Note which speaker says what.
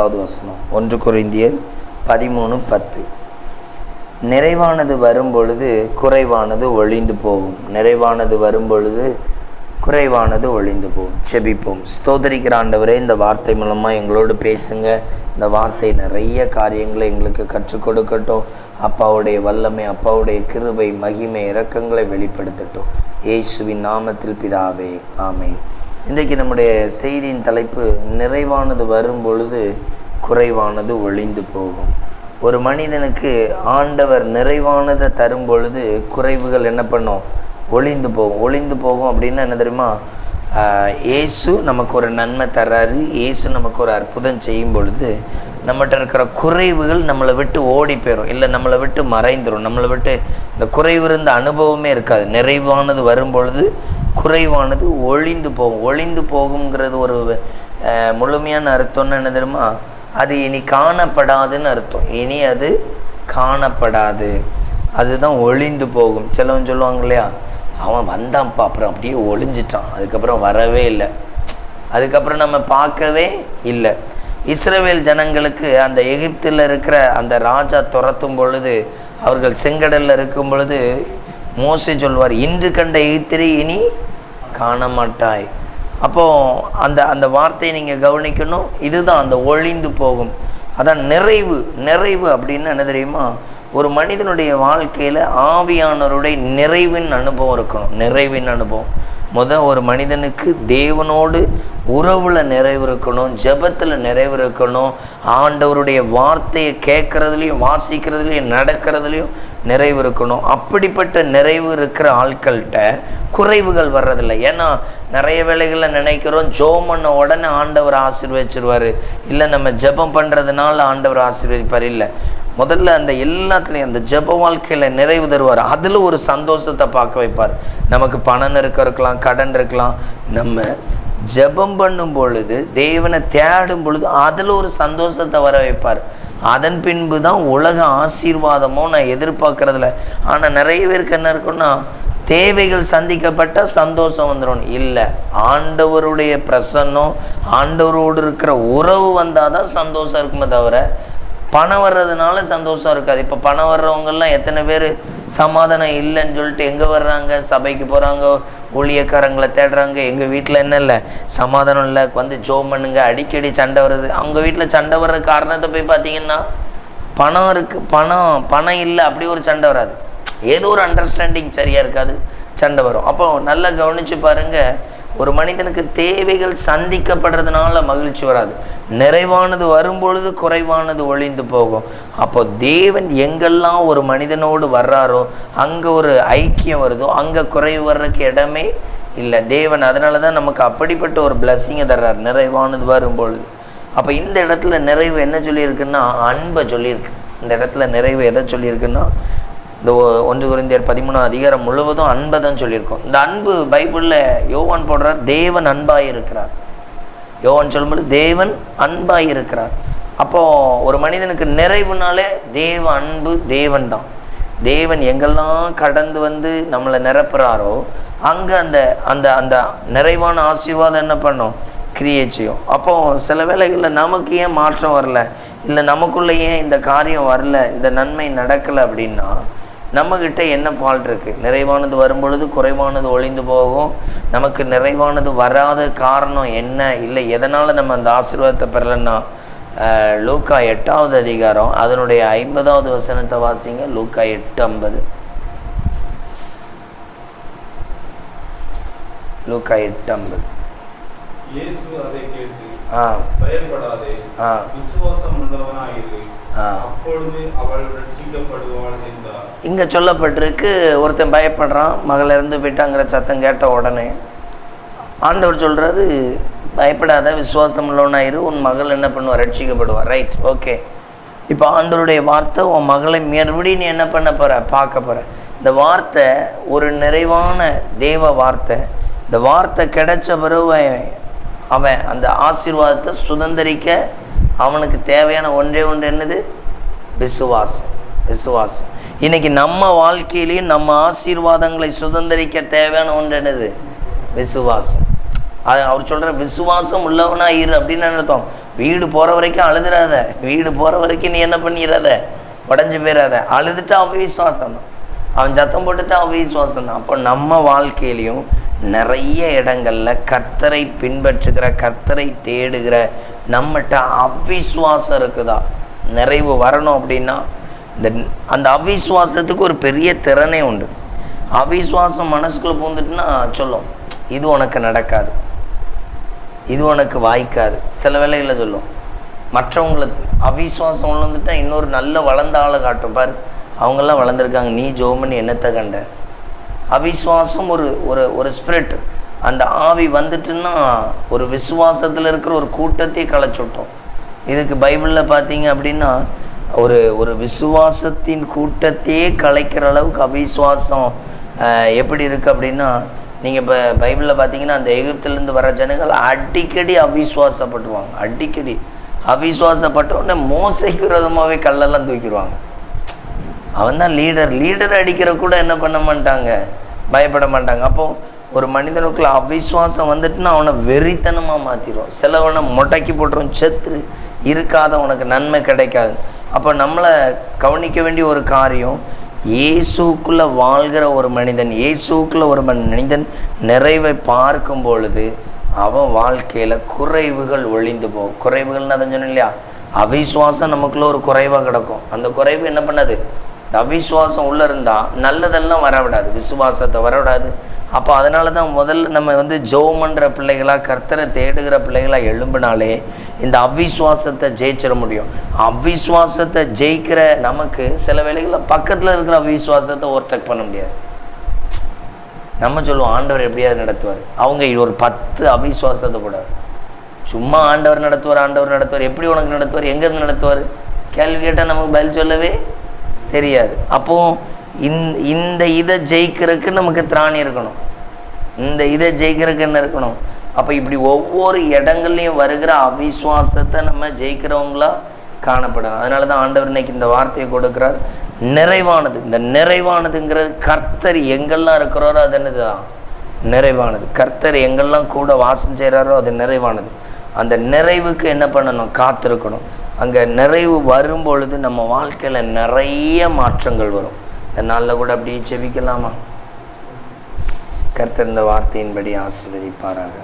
Speaker 1: பத்தாவது வசனம். ஒன்று குறிந்தியர் பதிமூணு பத்து. நிறைவானது வரும்பொழுது குறைவானது ஒழிந்து போகும். நிறைவானது வரும்பொழுது குறைவானது ஒழிந்து போகும். செபிப்போம். ஸ்தோதரிக்கிற ஆண்டவரே இந்த வார்த்தை மூலமாக எங்களோடு பேசுங்க. இந்த வார்த்தை நிறைய காரியங்களை எங்களுக்கு கற்றுக் கொடுக்கட்டும். அப்பாவுடைய வல்லமை அப்பாவுடைய கிருபை மகிமை இரக்கங்களை வெளிப்படுத்தட்டும். இயேசுவின் நாமத்தில் பிதாவே ஆமை இன்றைக்கு நம்முடைய செய்தியின் தலைப்பு நிறைவானது வரும் பொழுது குறைவானது ஒழிந்து போகும். ஒரு மனிதனுக்கு ஆண்டவர் நிறைவானதை தரும் பொழுது குறைவுகள் என்ன பண்ணும்? ஒளிந்து போகும். ஒளிந்து போகும் அப்படின்னா என்ன தெரியுமா? இயேசு நமக்கு ஒரு நன்மை தர்றாரு. இயேசு நமக்கு ஒரு அற்புதம் செய்யும் பொழுது நம்மகிட்ட இருக்கிற குறைவுகள் நம்மளை விட்டு ஓடி போயிடும் இல்லை நம்மளை விட்டு மறைந்துடும் நம்மளை விட்டு இந்த குறைவு இருந்த அனுபவமே இருக்காது. நிறைவானது வரும் பொழுது குறைவானது ஒழிந்து போகும். ஒளிந்து போகுங்கிறது ஒரு முழுமையான அர்த்தம்னு என்ன தெரியுமா? அது இனி காணப்படாதுன்னு அர்த்தம். இனி அது காணப்படாது. அதுதான் ஒழிந்து போகும். சிலவன் சொல்லுவாங்க இல்லையா? அவன் வந்தான்ப்பா அப்புறம் அப்படியே ஒளிஞ்சிட்டான். அதுக்கப்புறம் வரவே இல்லை. அதுக்கப்புறம் நம்ம பார்க்கவே இல்லை. இஸ்ரேவேல் ஜனங்களுக்கு அந்த எகிப்தில் இருக்கிற அந்த ராஜா துரத்தும் பொழுது அவர்கள் செங்கடலில் இருக்கும் பொழுது மோசே சொல்வார் இன்று கண்ட எகிப்திரை இனி காண மாட்டாய் அப்போ அந்த அந்த வார்த்தையை நீங்கள் கவனிக்கணும். இதுதான் அந்த ஒழிந்து போகும். அதான் நிறைவு நிறைவு அப்படின்னு என்ன தெரியுமா? ஒரு மனிதனுடைய வாழ்க்கையில் ஆவியானவருடைய நிறைவின் அனுபவம் இருக்கணும். நிறைவின் அனுபவம். முத ஒரு மனிதனுக்கு தேவனோடு உறவில் நிறைவு இருக்கணும் ஜெபத்தில் நிறைவு இருக்கணும் ஆண்டவருடைய வார்த்தையை கேட்கறதுலையும் வாசிக்கிறதுலையும் நடக்கிறதுலையும் நிறைவு இருக்கணும். அப்படிப்பட்ட நிறைவு இருக்கிற ஆட்கள்கிட்ட குறைவுகள் வர்றதில்லை. ஏன்னா நிறைய வேலைகளை நினைக்கிறோம் ஜோம் பண்ண உடனே ஆண்டவர் ஆசீர்வதிச்சிருவார் இல்லை நம்ம ஜெபம் பண்ணுறதுனால ஆண்டவர் ஆசீர்வதிப்பார். இல்லை முதல்ல அந்த எல்லாத்துலேயும் அந்த ஜப வாழ்க்கையில் நிறைவு தருவார். அதில் ஒரு சந்தோஷத்தை பார்க்க வைப்பார். நமக்கு பணம் இருக்க இருக்கலாம் கடன் இருக்கலாம். நம்ம ஜெபம் பண்ணும் பொழுது தேவனை தேடும் பொழுது அதில் ஒரு சந்தோஷத்தை வர வைப்பார். அதன் பின்பு தான் உலக ஆசீர்வாதமோ நான் எதிர்பார்க்கறதில்ல. ஆனால் நிறைய பேருக்கு என்ன இருக்குன்னா தேவைகள் சந்திக்கப்பட்டால் சந்தோஷம் வந்துடும் இல்லை ஆண்டவருடைய பிரசன்னம் ஆண்டவரோடு இருக்கிற உறவு வந்தால் தான் சந்தோஷம் இருக்குமே தவிர பணம் வர்றதுனால சந்தோஷம் இருக்காது. இப்போ பணம் வர்றவங்கெல்லாம் எத்தனை பேர் சமாதானம் இல்லைன்னு சொல்லிட்டு எங்கே வர்றாங்க? சபைக்கு போகிறாங்க ஊழியக்காரங்களை தேடுறாங்க. எங்கள் வீட்டில் என்ன இல்லை? சமாதானம் இல்லை. வந்து ஜோம் பண்ணுங்க. அடிக்கடி சண்டை வருது. அவங்க வீட்டில் சண்டை வர்ற காரணத்தை போய் பார்த்தீங்கன்னா பணம் இருக்குது பணம் பணம் இல்லை. அப்படி ஒரு சண்டை வராது. ஏதோ ஒரு அண்டர்ஸ்டாண்டிங் சரியாக இருக்காது. சண்டை வரும். அப்போ நல்லா கவனித்து பாருங்கள் ஒரு மனிதனுக்கு தேவைகள் சந்திக்கப்படுறதுனால மகிழ்ச்சி வராது. நிறைவானது வரும்பொழுது குறைவானது ஒழிந்து போகும். அப்போ தேவன் எங்கெல்லாம் ஒரு மனிதனோடு வர்றாரோ அங்கே ஒரு ஐக்கியம் வருதோ அங்கே குறைவு வர்றதுக்கு இடமே இல்லை. தேவன் அதனால தான் நமக்கு அப்படிப்பட்ட ஒரு பிளஸ்ஸிங்கை தர்றார். நிறைவானது வரும்பொழுது. அப்போ இந்த இடத்துல நிறைவு என்ன சொல்லியிருக்குன்னா அன்பை சொல்லியிருக்கு. இந்த இடத்துல நிறைவு எதை சொல்லியிருக்குன்னா இந்த ஒன்று குறைந்தர் பதிமூணாம் அதிகாரம் முழுவதும் அன்பை தான் சொல்லியிருக்கோம். இந்த அன்பு பைபிளில் யோவான் போடுறார் தேவன் அன்பாக இருக்கிறார் யோவான் சொல்லும்போது தேவன் அன்பாக இருக்கிறார் அப்போது ஒரு மனிதனுக்கு நிறைவுனாலே தேவ அன்பு தேவன் தான் தேவன் எங்கெல்லாம் கடந்து வந்து நம்மளை நிரப்புறாரோ அங்கே அந்த அந்த அந்த நிறைவான ஆசீர்வாதம் என்ன பண்ணும்? கிரியேட் செய்யும். அப்போது சில வேளைகளில் நமக்கு ஏன் மாற்றம் வரல? இல்லை நமக்குள்ளே ஏன் இந்த காரியம் வரல? இந்த நன்மை நடக்கலை அப்படின்னா நம்மக்கிட்ட என்ன ஃபால்ட் இருக்குது நிறைவானது வரும்பொழுது குறைவானது ஒழிந்து போகும். நமக்கு நிறைவானது வராத காரணம் என்ன? இல்லை எதனால் நம்ம அந்த ஆசீர்வாதத்தை பெறலைன்னா லூக்கா எட்டாவது அதிகாரம் அதனுடைய ஐம்பதாவது வசனத்தை வாசிங்க. லூக்கா எட்டு ஐம்பது. லூக்கா எட்டு ஐம்பது.
Speaker 2: இயேசு அதை கேட்டு பயப்படாதே
Speaker 1: ஆ.
Speaker 2: விசுவாசம் உள்ளவனாயிரு
Speaker 1: ஆ.
Speaker 2: அப்பொழுது அவள் ரட்சிக்கப்படுவாள் என்றார்.
Speaker 1: இங்கே சொல்லப்பட்டிருக்கு ஒருத்தன் பயப்படுறான் மகள் இறந்து போயிட்டாங்கிற சத்தம் கேட்ட உடனே ஆண்டவர் சொல்கிறாரு பயப்படாத விசுவாசம் உள்ளவனாயிரு உன் மகள் என்ன பண்ணுவா? ரட்சிக்கப்படுவா. ரைட் ஓகே இப்போ ஆண்டவருடைய வார்த்தை உன் மகளை மறுபடியும் நீ என்ன பண்ண போகிற பார்க்க போகிற இந்த வார்த்தை ஒரு நிறைவான தேவ வார்த்தை. இந்த வார்த்தை கிடைச்ச பிறகு அவன் அந்த ஆசீர்வாதத்தை சுதந்திரிக்க அவனுக்கு தேவையான ஒன்றே ஒன்று என்னது? விசுவாசம். விசுவாசம். இன்னைக்கு நம்ம வாழ்க்கையிலையும் நம்ம ஆசீர்வாதங்களை சுதந்திரிக்க தேவையான ஒன்று என்னது? விசுவாசம். அது அவர் சொல்கிற விசுவாசம் உள்ளவனா இரு அப்படின்னு நினைத்தோம் அர்த்தம்? வீடு போகிற வரைக்கும் அழுதுறாத. வீடு போகிற வரைக்கும் நீ என்ன பண்ணிடாத உடஞ்சி போயிடாத அழுதுட்டு அவிசுவாசம் தான் அவன் சத்தம் போட்டுட்டு அவிசுவாசம் தான் அப்போ நம்ம வாழ்க்கையிலையும் நிறைய இடங்களில் கர்த்தரை பின்பற்றுகிற கர்த்தரை தேடுகிற நம்மகிட்ட அவிசுவாசம் இருக்குதா? நிறைவு வரணும் அப்படின்னா இந்த அந்த அவிசுவாசத்துக்கு ஒரு பெரிய திறனே உண்டு. அவிசுவாசம் மனசுக்குள்ளே பூந்துட்டுனா சொல்லும் இது உனக்கு நடக்காது. இது உனக்கு வாய்க்காது. சில வேலைகளில் சொல்லும் மற்றவங்களை அவிசுவாசம் உள்ள இன்னொரு நல்ல வளர்ந்த ஆளை காட்டும். பாரு அவங்கெல்லாம் வளர்ந்துருக்காங்க. நீ ஜோமன் என்னத்தை கண்ட? அவிஸ்வாசம் ஒரு ஒரு ஒரு ஸ்பிரிட் அந்த ஆவி வந்துட்டுன்னா ஒரு விசுவாசத்தில் இருக்கிற ஒரு கூட்டத்தையே களைச்சுட்டோம். இதுக்கு பைபிளில் பார்த்தீங்க அப்படின்னா ஒரு ஒரு விசுவாசத்தின் கூட்டத்தையே கலைக்கிற அளவுக்கு அவிஸ்வாசம் எப்படி இருக்குது அப்படின்னா நீங்கள் இப்போ பைபிளில் பார்த்தீங்கன்னா அந்த எகிப்திலேருந்து வர ஜனங்கள் அடிக்கடி அவிஸ்வாசப்பட்டுவாங்க அடிக்கடி அவிஸ்வாசப்பட்ட உடனே மோசைக்கு விரோதமாகவே கல்லெல்லாம் தூக்கிடுவாங்க. அவன் தான் லீடர் லீடர் அடிக்கிற கூட என்ன பண்ண மாட்டாங்க? பயப்பட மாட்டாங்க. அப்போ ஒரு மனிதனுக்குள்ள அவிஸ்வாசம் வந்துட்டுன்னா அவனை வெறித்தனமாக மாற்றிடும் சிலவனை முடக்கி போட்டுரும். செத்துரு இருக்காத உனக்கு நன்மை கிடைக்காது. அப்போ நம்மளை கவனிக்க வேண்டிய ஒரு காரியம் இயேசுக்குள்ளே வாழ்கிற ஒரு மனிதன் இயேசுக்குள்ளே ஒரு மனிதன் நிறைவை பார்க்கும் பொழுது அவன் வாழ்க்கையில் குறைவுகள் ஒழிந்து போகும். குறைவுகள்னு அதை சொன்னேன் இல்லையா? அவிசுவாசம் நமக்குள்ளே ஒரு குறைவாக கிடக்கும். அந்த குறைவு என்ன பண்ணது? இந்த அவிசுவாசம் உள்ளே இருந்தால் நல்லதெல்லாம் வரவிடாது விசுவாசத்தை வரவிடாது அப்போ அதனால தான் முதல்ல நம்ம வந்து ஜோமன்ற பிள்ளைகளாக கர்த்தரை தேடுகிற பிள்ளைகளாக எழும்பினாலே இந்த அவிசுவாசத்தை ஜெயிச்சிட முடியும். அவிசுவாசத்தை ஜெயிக்கிற நமக்கு சில வேளைகளில் பக்கத்தில் இருக்கிற அவிசுவாசத்தை ஓவர்டேக் பண்ண முடியாது. நம்ம சொல்லுவோம் ஆண்டவர் எப்படியாவது நடத்துவார். அவங்க ஒரு பத்து அவிசுவாசத்தை போடாது சும்மா ஆண்டவர் நடத்துவார் ஆண்டவர் நடத்துவார் எப்படி உனக்கு நடத்துவார் எங்கேருந்து நடத்துவார்? கேள்வி கேட்டால் நமக்கு பதில் சொல்லவே தெரியாது. அப்போ இந்த இந்த இதை ஜெயிக்கிறதுக்கு நமக்கு திராணி இருக்கணும். இந்த இதை ஜெயிக்கிறதுக்கு என்ன இருக்கணும்? அப்போ இப்படி ஒவ்வொரு இடங்கள்லையும் வருகிற அவிஸ்வாசத்தை நம்ம ஜெயிக்கிறவங்களா காணப்படலாம். அதனால தான் ஆண்டவர் இன்னைக்கு இந்த வார்த்தையை கொடுக்குறார். நிறைவானது. இந்த நிறைவானதுங்கிறது கர்த்தர் எங்கெல்லாம் இருக்கிறாரோ அது என்னதுதான்? நிறைவானது. கர்த்தர் எங்கெல்லாம் கூட வாசம் செய்கிறாரோ அது நிறைவானது. அந்த நிறைவுக்கு என்ன பண்ணணும்? காத்திருக்கணும். அங்கே நிறைவு வரும் பொழுது நம்ம வாழ்க்கையில் நிறைய மாற்றங்கள் வரும். இந்த நாளில் கூட அப்படியே செவிக்கலாமா கர்த்தர் இந்த வார்த்தையின்படி ஆசீர்வதிப்பாராக.